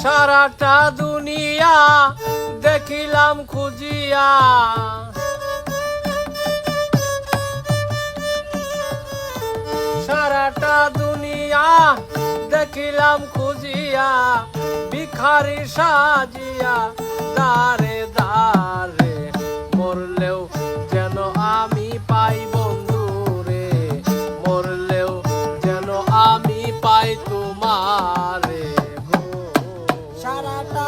সারাটা দুনিয়া দেখিলাম খুঁজিয়া। সারাটা দুনিয়া দেখিলাম খুঁজিয়া ভিখারি সাজিয়া দারে দারে মরলেও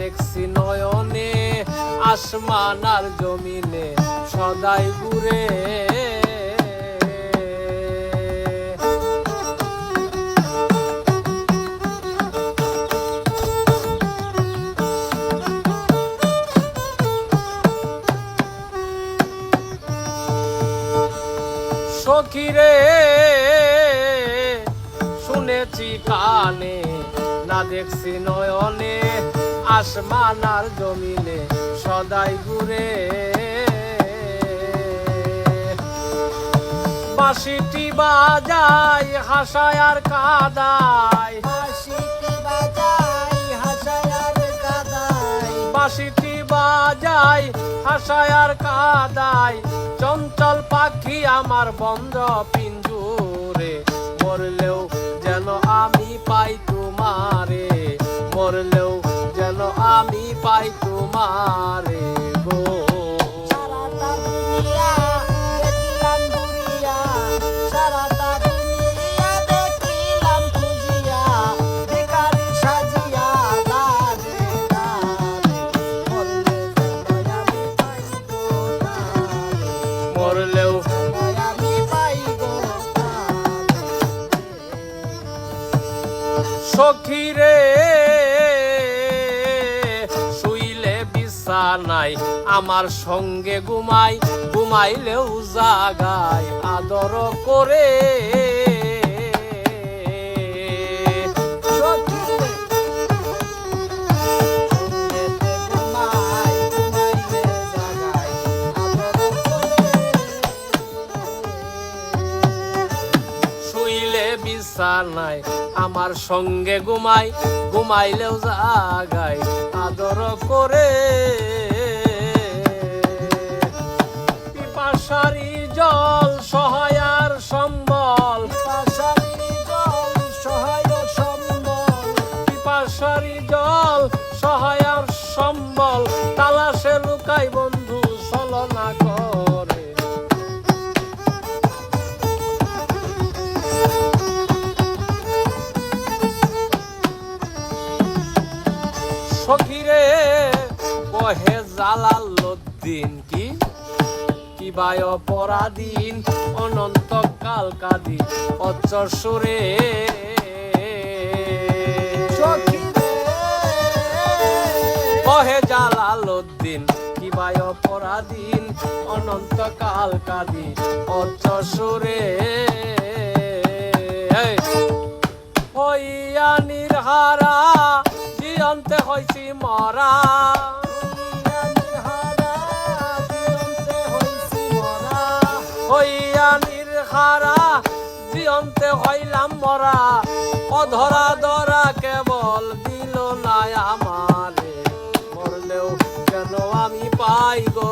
দেখছি নয়নে আসমান আর জমিনে সদাই ঘুরে। সখী রে শুনেছি কানে না দেখছি নয়নে আসমান আর জমিনে সদাই ঘুরে। বাঁশিটি বাজাই হাসায় আর কাদায়। হাসিতে বাজাই হাসায়ার কাদাই বাঁশিটি বাজাই হাসায় আর কাদাই চঞ্চল পাখি আমার বন্ধ পিঞ্জুরে মরলেও আমি পাই তোমারে মরলেও যেন আমি পাই তোমারে। সখী রে শুইলে বিছানাই আমার সঙ্গে ঘুমাই ঘুমাইলেও জাগায় আদর করে। শুইলে বিছানায় আমার সঙ্গে ঘুমাই ঘুমাইলেও জাগাই আদর করে। পিপাসারি জল জালালুদ্দিন কি? কি বায় অপরাধীন? অনন্ত কাল কাদি অচ্চর সুরে। কহে জালালুদ্দিন কি বায় অপরাধীন? অনন্ত কাল কাদি অচ্চর সুরে। হইয়া নির্হারা জিয়ন্তে হইছি মরা। নির্হারা জিয়ন্তে হইলাম মরা। অধরা ধরা কেবল দিল নাই আমারে মরলেও কেন আমি পাই গো